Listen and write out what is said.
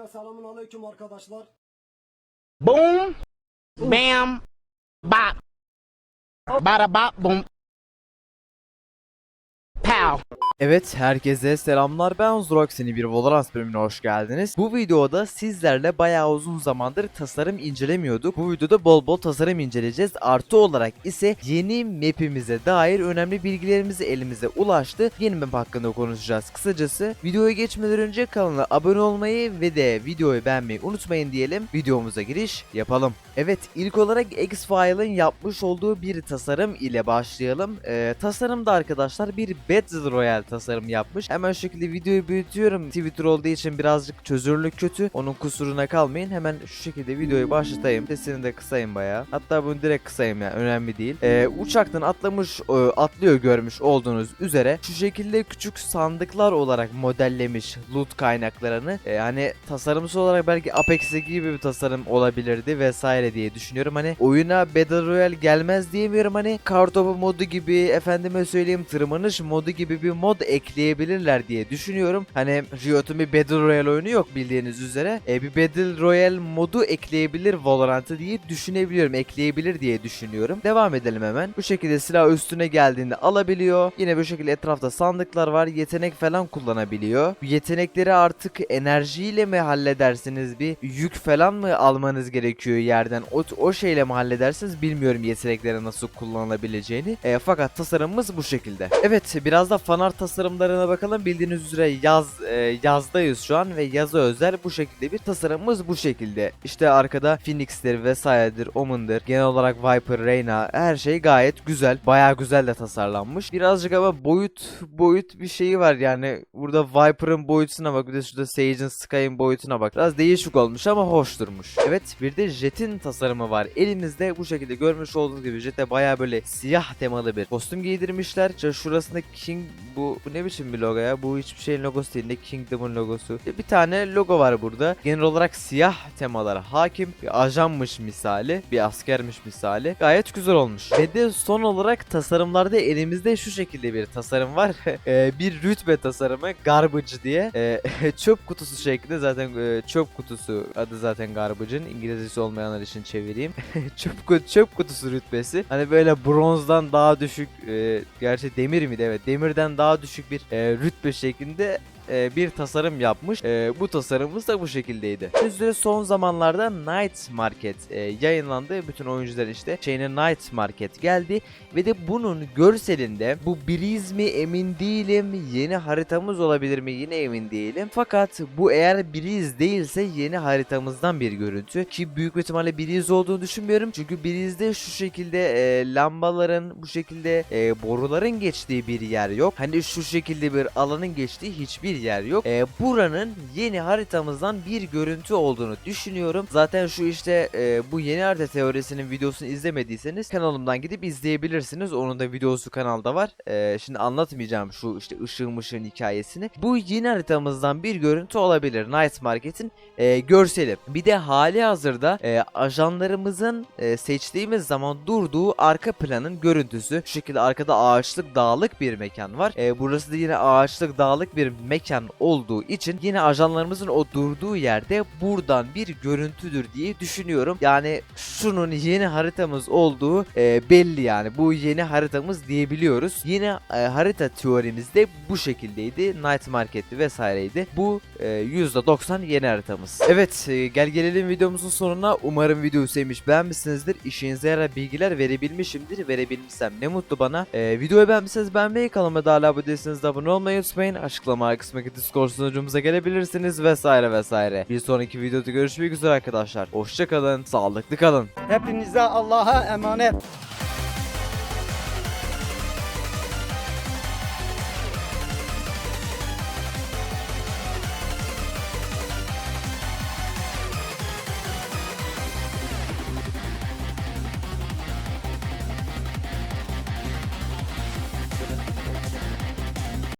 Öncelikle selamun aleyküm arkadaşlar. Boom, bam, bop, bada bop, boom, pow. Evet herkese selamlar ben Zurak seni bir Valorant bölümüne hoş geldiniz. Bu videoda sizlerle bayağı uzun zamandır tasarım incelemiyorduk. Bu videoda bol bol tasarım inceleyeceğiz. Artı olarak ise yeni map'imize dair önemli bilgilerimiz elimize ulaştı. Yeni map hakkında konuşacağız kısacası. Videoya geçmeden önce kanala abone olmayı ve de videoyu beğenmeyi unutmayın diyelim. Videomuza giriş yapalım. Evet ilk olarak X-File'ın yapmış olduğu bir tasarım ile başlayalım. Ee, tasarımda arkadaşlar bir Battle Royale tasarım yapmış. Hemen şu şekilde videoyu büyütüyorum. Twitter olduğu için birazcık çözünürlük kötü. Onun kusuruna kalmayın. Hemen şu şekilde videoyu başlatayım. Sesini de kısayım bayağı. Hatta bunu direkt kısayım ya. Önemli değil. Ee, uçaktan atlamış, e, atlıyor görmüş olduğunuz üzere. Şu şekilde küçük sandıklar olarak modellemiş loot kaynaklarını. Ee, hani tasarımsal olarak belki Apex'e gibi bir tasarım olabilirdi vesaire diye düşünüyorum. Hani oyuna Battle Royale gelmez diyemiyorum. Hani kartopu modu gibi efendime söyleyeyim tırmanış modu gibi bir mod ekleyebilirler diye düşünüyorum. Hani Riot'un bir Battle Royale oyunu yok bildiğiniz üzere. E, bir Battle Royale modu ekleyebilir Valorant'a diye düşünebiliyorum. Ekleyebilir diye düşünüyorum. Devam edelim hemen. Bu şekilde silah üstüne geldiğinde alabiliyor. Yine bu şekilde etrafta sandıklar var. Yetenek falan kullanabiliyor. Yetenekleri artık enerjiyle mi halledersiniz? Bir yük falan mı almanız gerekiyor yerden? O, o şeyle mi halledersiniz? Bilmiyorum yetenekleri nasıl kullanılabileceğini. E, fakat tasarımımız bu şekilde. Evet biraz da fanart tasarımlarına bakalım. Bildiğiniz üzere yaz e, yazdayız şu an ve yaza özel bu şekilde bir tasarımımız bu şekilde. İşte arkada Phoenix'tir vesairedir, Omen'dır. Genel olarak Viper, Reyna her şey gayet güzel. Bayağı güzel de tasarlanmış. Birazcık ama boyut boyut bir şeyi var yani. Burada Viper'ın boyutuna bak. Bir de şurada Sage'in Sky'ın boyutuna bak. Biraz değişik olmuş ama hoş durmuş. Evet bir de Jet'in tasarımı var. Elimizde bu şekilde görmüş olduğunuz gibi Jet'e bayağı böyle siyah temalı bir kostüm giydirmişler. İşte şurasında King bu, bu ne biçim bir logo ya? Bu hiçbir şeyin logosu değil. Ne Kingdom'un logosu. Bir tane logo var burada. Genel olarak siyah temalara hakim. Bir ajanmış misali. Bir askermiş misali. Gayet güzel olmuş. Ve de son olarak tasarımlarda elimizde şu şekilde bir tasarım var. Ee, bir rütbe tasarımı. Garbage diye. Ee, çöp kutusu şeklinde zaten e, çöp kutusu adı zaten Garbage'ın. İngilizcesi olmayanlar için çevireyim. çöp, ku- çöp kutusu rütbesi. Hani böyle bronzdan daha düşük e, gerçi demir miydi evet demirden daha düşük bir e, rütbe şeklinde e, bir tasarım yapmış. E, bu tasarımımız da bu şekildeydi. Üzere son zamanlarda Night Market e, yayınlandı. Bütün oyuncular işte şeyine Night Market geldi ve de bunun görselinde bu Breeze mi emin değilim. Yeni haritamız olabilir mi yine emin değilim. Fakat bu eğer Breeze değilse yeni haritamızdan bir görüntü ki büyük bir ihtimalle Breeze olduğunu düşünmüyorum. Çünkü Breeze'de şu şekilde e, lambaların bu şekilde e, boruların geçtiği bir yer yok. Hani şu şekilde bir alanın geçtiği hiçbir yer yok. E, buranın yeni haritamızdan bir görüntü olduğunu düşünüyorum. Zaten şu işte e, bu yeni harita teorisinin videosunu izlemediyseniz kanalımdan gidip izleyebilirsiniz. Onun da videosu kanalda var. E, şimdi anlatmayacağım şu işte ışığın ışığın hikayesini. Bu yeni haritamızdan bir görüntü olabilir. Night Market'in e, görseli. Bir de hali hazırda e, ajanlarımızın e, seçtiğimiz zaman durduğu arka planın görüntüsü. Şu şekilde arkada ağaçlık dağlık bir mekan var. E, burası da yine ağaçlık dağlık bir mekan olduğu için yine ajanlarımızın o durduğu yerde buradan bir görüntüdür diye düşünüyorum. Yani şunun yeni haritamız olduğu e, belli yani. Bu yeni haritamız diyebiliyoruz. Yine e, harita teorimizde bu şekildeydi. Night Market'ti vesaireydi. Bu e, %90 yeni haritamız. Evet e, gel gelelim videomuzun sonuna. Umarım videoyu sevmiş beğenmişsinizdir. İşinize yarar bilgiler verebilmişimdir. Verebilmişsem ne mutlu bana. E, videoyu beğenmişseniz beğenmeyi kanalıma da hala abone değilseniz de abone olmayı unutmayın. Açıklama kısmındaki Discord sunucumuza gelebilirsiniz vesaire vesaire. Bir sonraki videoda görüşmek üzere arkadaşlar. Hoşçakalın, sağlıklı kalın. Hepinize Allah'a emanet.